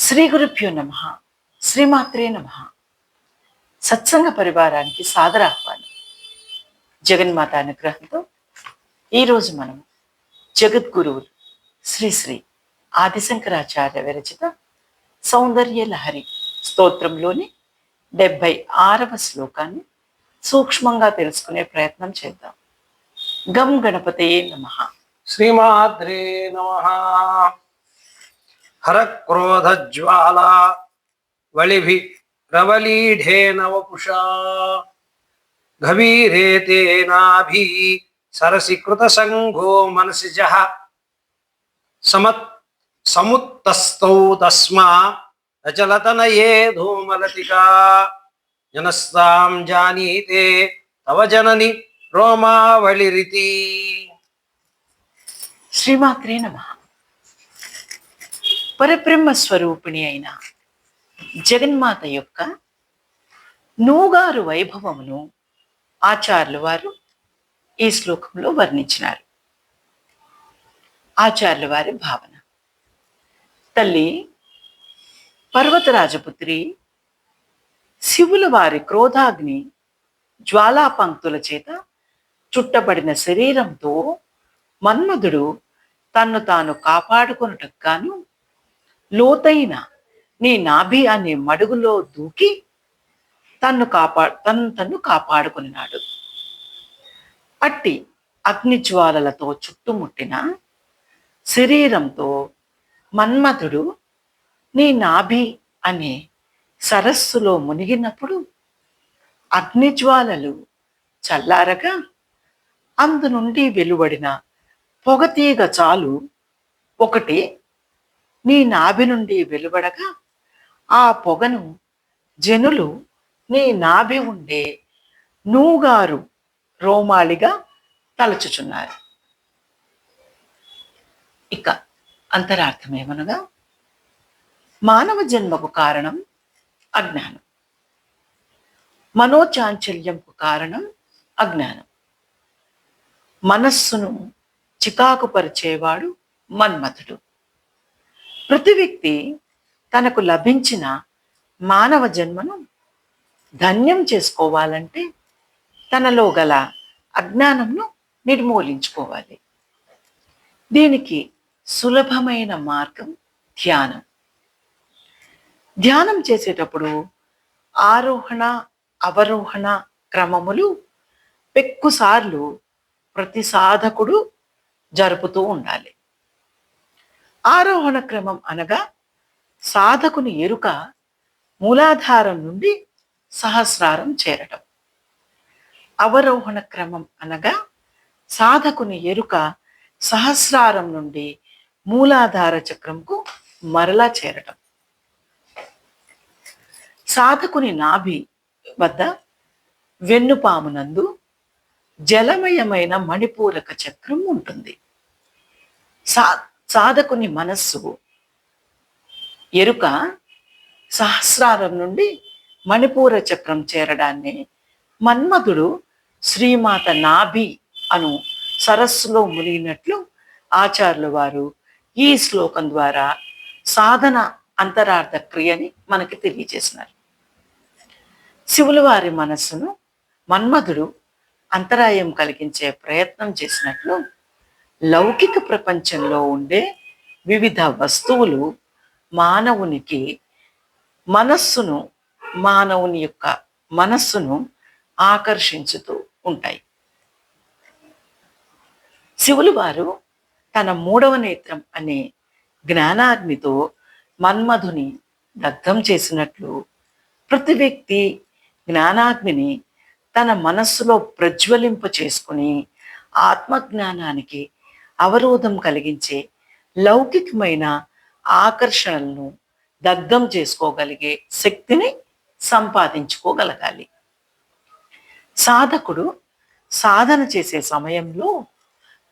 శ్రీ గురుభ్యో నమ. శ్రీమాత్రే నమ. సత్సంగ పరివారానికి సాదర ఆహ్వానం జగన్మాత అనుగ్రహంతో ఈరోజు మనం జగద్గురువులు శ్రీ శ్రీ ఆదిశంకరాచార్య విరచిత సౌందర్య లహరి స్తోత్రంలోని డెబ్భై ఆరవ శ్లోకాన్ని సూక్ష్మంగా తెలుసుకునే ప్రయత్నం చేద్దాం. గం గణపతయే నమ. శ్రీమాద్రే నమ. हर क्रोध ज्वाला। वलिभि रवलीढेन वपुषा घवीरेतेनाभि सरसि कृतसङ्घो मनसि जह समत् समुत्तस्तौ तस्मा अचलतनये धूमलतिका। जनस्तां जानीते तव जननि रोमावलिरिति। श्रीमात्रे नमः। పరబ్రహ్మ స్వరూపిణి అయిన జగన్మాత యొక్క నూగారు వైభవమును ఆచార్యులు వారు ఈ శ్లోకంలో వర్ణించినారు. ఆచార్యుల వారి భావన. తల్లి పర్వతరాజపుత్రి శివుల వారి క్రోధాగ్ని జ్వాలాపంక్తుల చేత చుట్టబడిన శరీరంతో మన్మధుడు తన్ను తాను కాపాడుకొనుటకు గాను లోతైన నీ నాభి అనే మడుగులో దూకి తన్ను కాపా తను తన్ను కాపాడుకున్నాడు. అట్టి అగ్నిజ్వాలలతో చుట్టుముట్టిన శరీరంతో మన్మథుడు నీ నాభి అనే సరస్సులో మునిగినప్పుడు అగ్నిజ్వాలలు చల్లారగా అందు నుండి వెలువడిన పొగతీగ చాలు ఒకటి నీ నాభి నుండి వెలువడగా ఆ పొగను జనులు నీ నాభి ఉండే నూగారు రోమాళిగా తలచుచున్నారు. ఇక అంతరార్థమేమనగా మానవ జన్మకు కారణం అజ్ఞానం. మనోచాంచల్యంకు కారణం అజ్ఞానం. మనస్సును చికాకు పరిచేవాడు మన్మథుడు. ప్రతి వ్యక్తి తనకు లభించిన మానవ జన్మను ధన్యం చేసుకోవాలంటే తనలో గల అజ్ఞానంను నిర్మూలించుకోవాలి. దీనికి సులభమైన మార్గం ధ్యానం. ధ్యానం చేసేటప్పుడు ఆరోహణ అవరోహణ క్రమములు పెక్కుసార్లు ప్రతి సాధకుడు జరుపుతూ ఉండాలి. ఆరోహణ క్రమం అనగా సాధకుని ఎరుక మూలాధారం నుండి సహస్రారం చేరటం. అవరోహణ క్రమం అనగా సాధకుని ఎరుక సహస్రారం నుండి మూలాధార చక్రంకు మరలా చేరటం. సాధకుని నాభి వద్ద వెన్నుపామునందు జలమయమైన మణిపూరక చక్రం ఉంటుంది. సా సాధకుని మనస్సు ఎరుక సహస్రారం నుండి మణిపూర చక్రం చేరడాన్ని మన్మధుడు శ్రీమాత నాభి అను సరస్సులో మునిగినట్లు ఆచార్యుల వారు ఈ శ్లోకం ద్వారా సాధన అంతరార్థ క్రియని మనకి తెలియజేసినారు. శివుల వారి మనస్సును మన్మధుడు అంతరాయం కలిగించే ప్రయత్నం చేసినట్లు లౌకిక ప్రపంచంలో ఉండే వివిధ వస్తువులు మానవునికి మనస్సును మానవుని యొక్క మనస్సును ఆకర్షించుతూ ఉంటాయి. శివులు వారు తన మూడవ నేత్రం అనే జ్ఞానాగ్నితో మన్మధుని దగ్ధం చేసినట్లు ప్రతి వ్యక్తి జ్ఞానాగ్నిని తన మనస్సులో ప్రజ్వలింప చేసుకుని ఆత్మజ్ఞానానికి అవరోధం కలిగించే లౌకికమైన ఆకర్షణలను దగ్ధం చేసుకోగలిగే శక్తిని సంపాదించుకోగలగాలి. సాధకుడు సాధన చేసే సమయంలో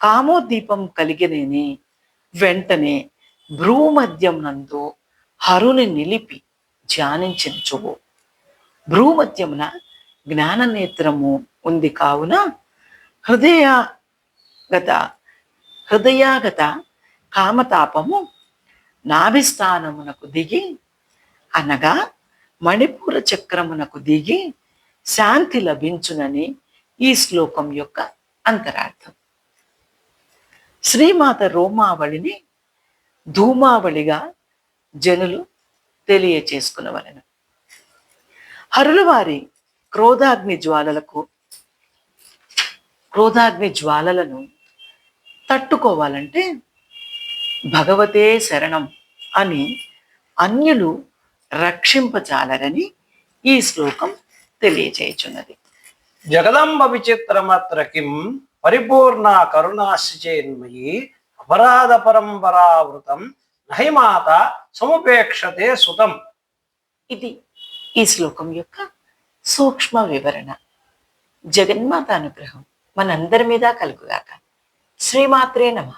కామోద్దీపం కలిగినని వెంటనే భ్రూమద్యం నందు హరుని నిలిపి ధ్యానించు భ్రూమద్యమున జ్ఞాన నేత్రము ఉంది కావున హృదయగత హృదయాగత కామతాపము నాభిస్థానమునకు దిగి అనగా మణిపూర చక్రమునకు దిగి శాంతి లభించునని ఈ శ్లోకం యొక్క అంతరార్థం. శ్రీమాత రోమావళిని ధూమావళిగా జనులు తెలియచేసుకునవలను. హరులవారి క్రోధాగ్ని జ్వాలలకు క్రోధాగ్ని జ్వాలలను తట్టుకోవాలంటే భగవతే శరణం అని అన్యులు రక్షింపచాలరని ఈ శ్లోకం తెలియచేయుచున్నది. జగదంబ విచిత్రమత్ర కిం పరిపూర్ణ కరుణాశ్చేన్మయి అపరాధ పరంపరావృతం నహిమాత సముపేక్షతే సుతం. ఇది ఈ శ్లోకం యొక్క సూక్ష్మ వివరణ. జగన్మాత అనుగ్రహం మనందరి మీద కలుగుగాక. శ్రీమాత్రే నమ.